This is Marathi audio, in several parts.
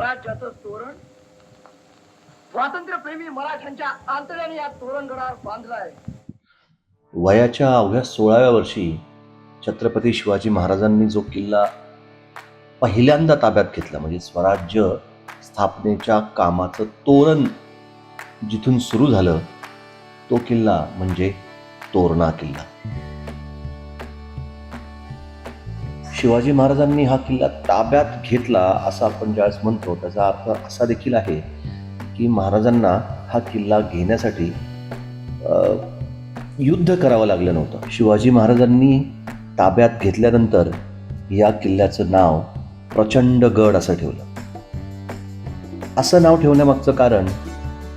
स्वराज्याचं तोरण? स्वातंत्र्यप्रेमी मराठ्यांच्या आंतर्याने या तोरणगडावर बांधलाय. वयाच्या अवघ्या सोळाव्या वर्षी छत्रपती शिवाजी महाराजांनी जो किल्ला पहिल्यांदा ताब्यात घेतला म्हणजे स्वराज्य स्थापनेच्या कामाचं तोरण जिथून सुरू झालं तो किल्ला म्हणजे तोरणा किल्ला. शिवाजी महाराजांनी हा किल्ला ताब्यात घेतला असं आपण ज्यावेळेस म्हणतो त्याचा अर्थ असा देखील आहे की महाराजांना हा किल्ला घेण्यासाठी युद्ध करावं लागलं नव्हतं. शिवाजी महाराजांनी ताब्यात घेतल्यानंतर या किल्ल्याचं नाव प्रचंड गड असं ठेवलं. असं नाव ठेवण्यामागचं कारण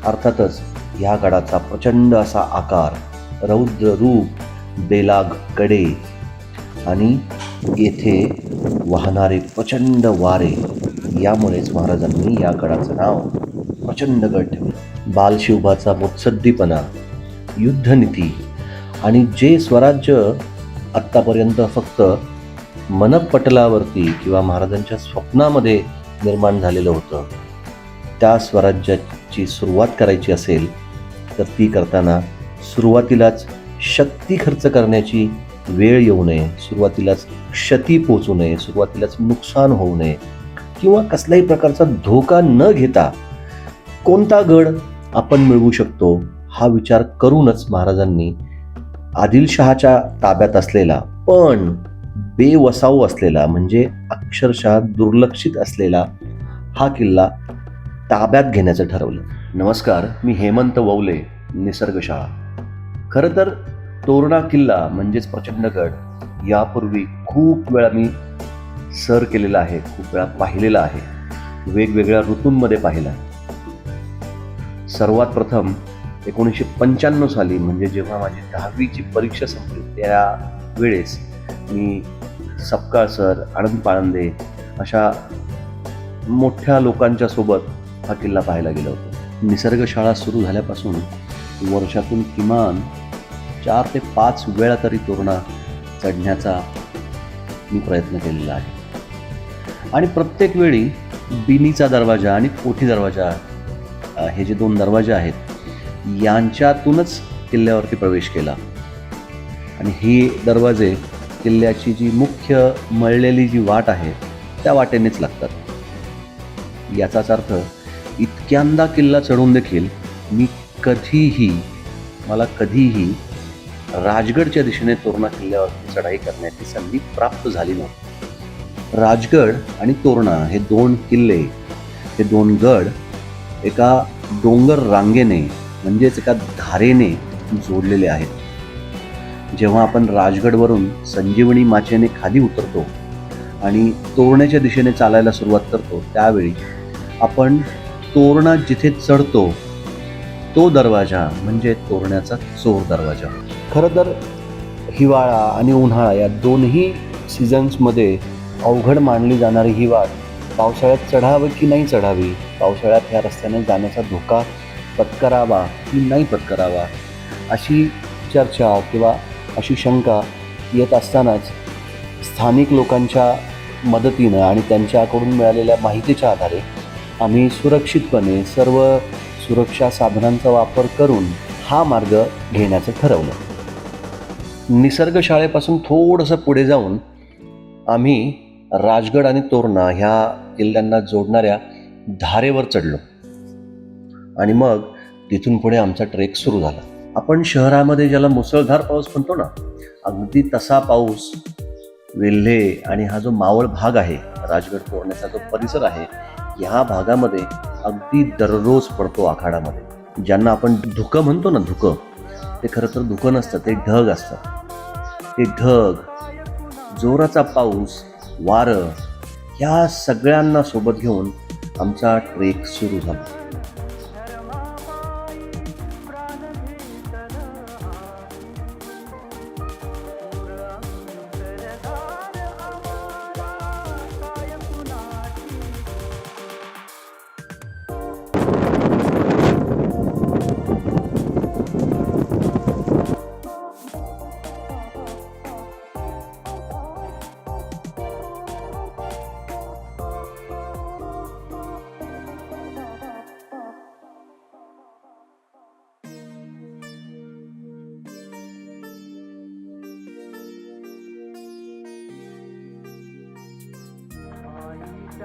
अर्थातच ह्या गडाचा प्रचंड असा आकार रौद्र रूप बेलागकडे आणि येथे वाहणारे प्रचंड वारे यामुळेच महाराजांनी या गडाचं नाव प्रचंड गड ठेवलं. बालशिवबाचा मुत्सद्दीपणा युद्धनीती आणि जे स्वराज्य आत्तापर्यंत फक्त मनपटलावरती किंवा महाराजांच्या स्वप्नामध्ये निर्माण झालेलं होतं त्या स्वराज्याची सुरुवात करायची असेल तर ती करताना सुरुवातीलाच शक्ती खर्च करण्याची वेळ येऊ नये सुरुवातीलाच क्षती पोचू नये सुरुवातीलाच नुकसान होऊ नये किंवा कसल्याही प्रकारचा धोका न घेता कोणता गड आपण मिळवू शकतो हा विचार करूनच महाराजांनी आदिलशहाच्या ताब्यात असलेला पण बेवसाऊ असलेला म्हणजे अक्षरशः दुर्लक्षित असलेला हा किल्ला ताब्यात घेण्याचं ठरवलं. नमस्कार मी हेमंत ववले निसर्गशाळा खरं तर तोरणा किल्ला म्हणजेच प्रचंडगड यापूर्वी खूप वेळा मी सर केलेला आहे खूप वेळा पाहिलेला आहे. वेगवेगळ्या ऋतूंमध्ये पाहिला. सर्वात प्रथम एकोणीसशे पंच्याण्णव साली म्हणजे जेव्हा माझी दहावीची परीक्षा संपली त्या वेळेस मी सपकाळ सर आनंद पाळंदे अशा मोठ्या लोकांच्या सोबत हा किल्ला पाहायला गेलो होतो. निसर्गशाळा सुरू झाल्यापासून वर्षातून किमान चार ते पाच वेळा तरी तोरणा चढण्याचा मी प्रयत्न केलेला आहे. आणि प्रत्येक वेळी बिनीचा दरवाजा आणि कोठी दरवाजा हे जे दोन दरवाजे आहेत यांच्यातूनच किल्ल्यावरती प्रवेश केला. आणि ही दरवाजे किल्ल्याची जी मुख्य मळलेली जी वाट आहे त्या वाटेनेच लागतात. याचाच अर्थ इतक्यांदा किल्ला चढून देखील मी कधीही मला कधीही राजगडच्या दिशेने तोरणा किल्ल्यावरती चढाई करण्याची संधी प्राप्त झाली नव्हती. राजगड आणि तोरणा हे दोन किल्ले हे दोन गड एका डोंगर रांगेने म्हणजेच एका धारेने जोडलेले आहेत. जेव्हा आपण राजगडवरून संजीवनी माचेने खाली उतरतो आणि तोरण्याच्या दिशेने चालायला सुरुवात करतो त्यावेळी आपण तोरणा जिथे चढतो तो दरवाजा म्हणजे तोरण्याचा चोर दरवाजा. खरं तर हिवाळा आणि उन्हाळा या दोन्ही सीझन्समध्ये अवघड मानली जाणारी ही वाट. पावसाळ्यात चढावी की नाही चढावी? पावसाळ्यात ह्या रस्त्याने जाण्याचा धोका पत्करावा की नाही पत्करावा? अशी चर्चा किंवा अशी शंका येत असतानाच स्थानिक लोकांच्या मदतीनं आणि त्यांच्याकडून मिळालेल्या माहितीच्या आधारे आम्ही सुरक्षितपणे सर्व सुरक्षा साधनांचा वापर करून हा मार्ग घेण्याचं ठरवलं. निसर्ग शाळेपासून थोडंसं पुढे जाऊन आम्ही राजगड आणि तोरणा ह्या किल्ल्यांना जोडणाऱ्या धारेवर चढलो. आणि मग तिथून पुढे आमचा ट्रेक सुरू झाला. आपण शहरामध्ये ज्याला मुसळधार पाऊस म्हणतो ना अगदी तसा पाऊस वेल्हे आणि हा जो मावळ भाग आहे राजगड तोरण्याचा जो परिसर आहे ह्या भागामध्ये अगदी दररोज पडतो आखाडामध्ये. ज्यांना आपण धुकं म्हणतो ना धुकं ते खरं तर धुकं नसतं ते ढग असतं. ते ढग जोराचा पाऊस वारं ह्या सगळ्यांना सोबत घेऊन आमचा ट्रेक सुरू झाला.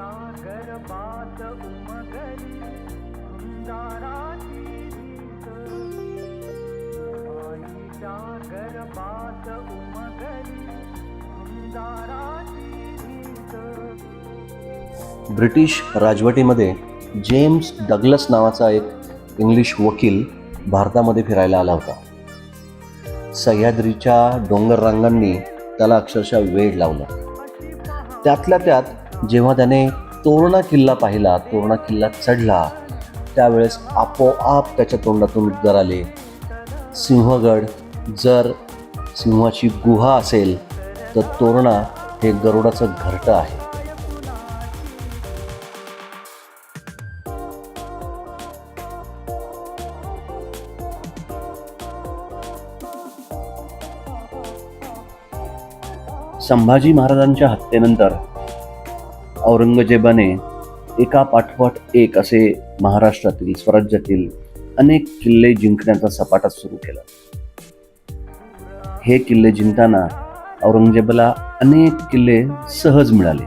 गर्भात उमगली सुंदराची भीत आईच्या गर्भात उमगली सुंदराची भीत ब्रिटिश राजवटीमध्ये जेम्स डगलस नावाचा एक इंग्लिश वकील भारतामध्ये फिरायला आला होता. सह्याद्रीच्या डोंगर रांगांनी त्याला अक्षरशः वेळ लावला. त्यातल्या त्यात जेव्हा त्याने तोरणा किल्ला पाहिला तोरणा किल्ला चढला त्यावेळेस आपोआप त्याच्या तोंडातून उद्गार आले. सिंहगड जर सिंहाची गुहा असेल तर तोरणा हे गरुडाचं घरटं आहे. संभाजी महाराजांच्या हत्येनंतर औरंगजेबाने एका पाठोपाठ एक असे महाराष्ट्रातील स्वराज्यातील अनेक किल्ले जिंकण्याचा सपाटा सुरू केला. हे किल्ले जिंकताना औरंगजेबाला अनेक किल्ले सहज मिळाले.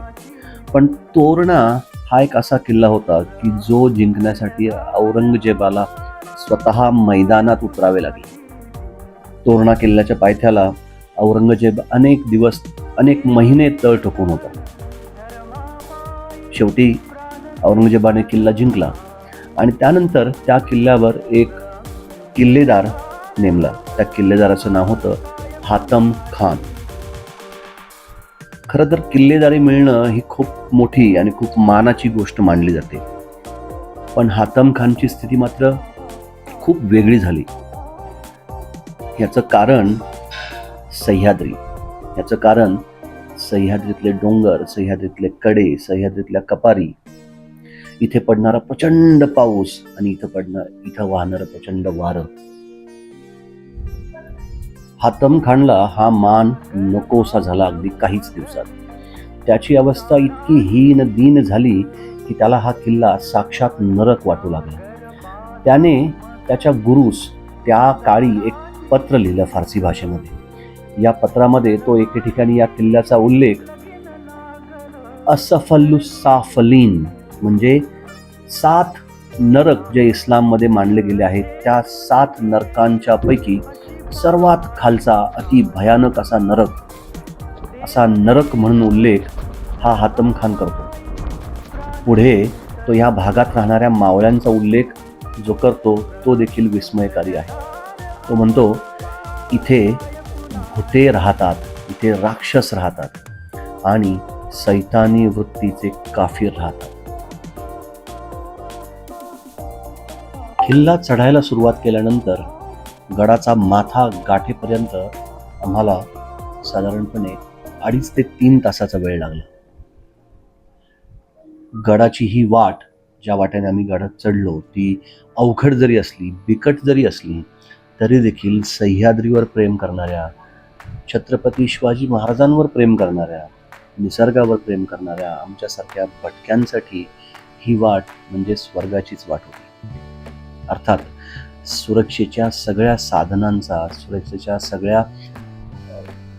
पण तोरणा हा एक असा किल्ला होता की जो जिंकण्यासाठी औरंगजेबाला स्वतः मैदानात उतरावे लागले. तोरणा किल्ल्याच्या पायथ्याला औरंगजेब अनेक दिवस अनेक महिने तळ ठोकून होता. शेवटी औरंगजेबाने किल्ला जिंकला आणि त्यानंतर त्या किल्ल्यावर एक किल्लेदार नेमला. त्या किल्लेदाराचं नाव होतं हातम खान. खरं तर किल्लेदारी मिळणं ही खूप मोठी आणि खूप मानाची गोष्ट मानली जाते. पण हातम खानची स्थिती मात्र खूप वेगळी झाली. याचं कारण सह्याद्री. याचं कारण सह्याद्रीतले डोंगर सह्याद्रीतले कडे सह्याद्रीतल्या कपारी. इथे पडणारा प्रचंड पाऊस आणि इथं पडणार इथं वाहणारं प्रचंड वारं. हातम खानला हा मान नकोसा झाला अगदी काहीच दिवसात. त्याची अवस्था इतकी हीन दीन झाली की त्याला हा किल्ला साक्षात नरक वाटू लागला. त्याने त्याच्या गुरुस त्या काळी एक पत्र लिहिलं फारसी भाषेमध्ये. या पत्रामध्ये तो एके ठिकाणी या किल्ल्याचा उल्लेख असफल्लुसाफलीन म्हणजे सात नरक जे इस्लाममध्ये मानले गेले आहेत त्या सात नरकांच्या पैकी सर्वात खालचा अति भयानक असा नरक असा नरक म्हणून उल्लेख हा हातम खान करतो. पुढे तो या भागात राहणाऱ्या मावळ्यांचा उल्लेख जो करतो तो देखील विस्मयकारी आहे. तो म्हणतो इथे भूते राहतात इथे राक्षस राहतात आणि सैतानी वृत्तीचे काफीर राहतात. किल्ला चढायला सुरुवात केल्यानंतर गडाचा माथा गाठेपर्यंत आम्हाला साधारणपणे अडीच ते तीन तासाचा वेळ लागला. गडाची ही वाट ज्या वाट्याने आम्ही गडात चढलो ती अवघड जरी असली बिकट जरी असली तरी देखील सह्याद्रीवर प्रेम करणाऱ्या छत्रपती शिवाजी महाराजांवर प्रेम करणाऱ्या निसर्गावर प्रेम करणाऱ्या आमच्यासारख्या भटक्यांसाठी ही वाट म्हणजे स्वर्गाचीच वाट होती. अर्थात सुरक्षेच्या सगळ्या साधनांचा सुरक्षेच्या सगळ्या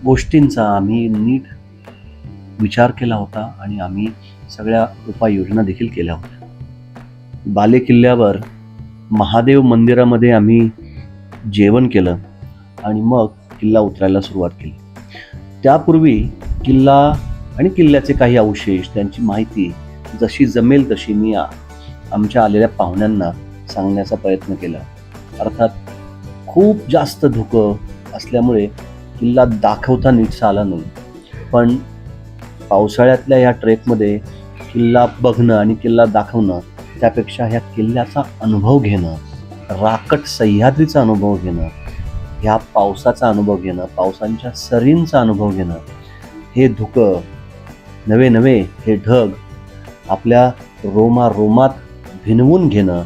गोष्टींचा आम्ही नीट विचार केला होता आणि आम्ही सगळ्या उपाययोजना देखील केल्या होत्या. बाले किल्ल्यावर महादेव मंदिरामध्ये आम्ही जेवण केलं आणि मग किल्ला उतरायला सुरुवात केली. त्यापूर्वी किल्ला आणि किल्ल्याचे काही अवशेष त्यांची माहिती जशी जमेल तशी मी आमच्या आलेल्या पाहुण्यांना सांगण्याचा प्रयत्न केला. अर्थात खूप जास्त धुकं असल्यामुळे किल्ला दाखवता नीटसा आला नाही. पण पावसाळ्यातल्या या ट्रेकमध्ये किल्ला बघणं आणि किल्ला दाखवणं त्यापेक्षा ह्या किल्ल्याचा अनुभव घेणं राकट सह्याद्रीचा अनुभव घेणं ह्या पावसाचा अनुभव घेणं पावसांच्या सरींचा अनुभव घेणं हे धुकं नवे नवे हे ढग आपल्या रोमा रोमात भिनवून घेणं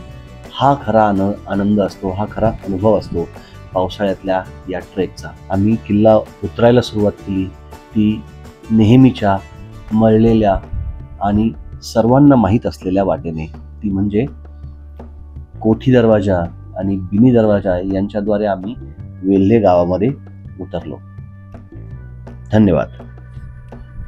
हा खरा आन आनंद असतो हा खरा अनुभव असतो पावसाळ्यातल्या या ट्रेकचा. आम्ही किल्ला उतरायला सुरुवात केली. ती नेहमीच्या मळलेल्या आणि सर्वांना माहीत असलेल्या वाटेने. ती म्हणजे कोठी दरवाजा आणि बिनी दरवाजा यांच्याद्वारे आम्ही वेल्हे गावामध्ये उतरलो. धन्यवाद.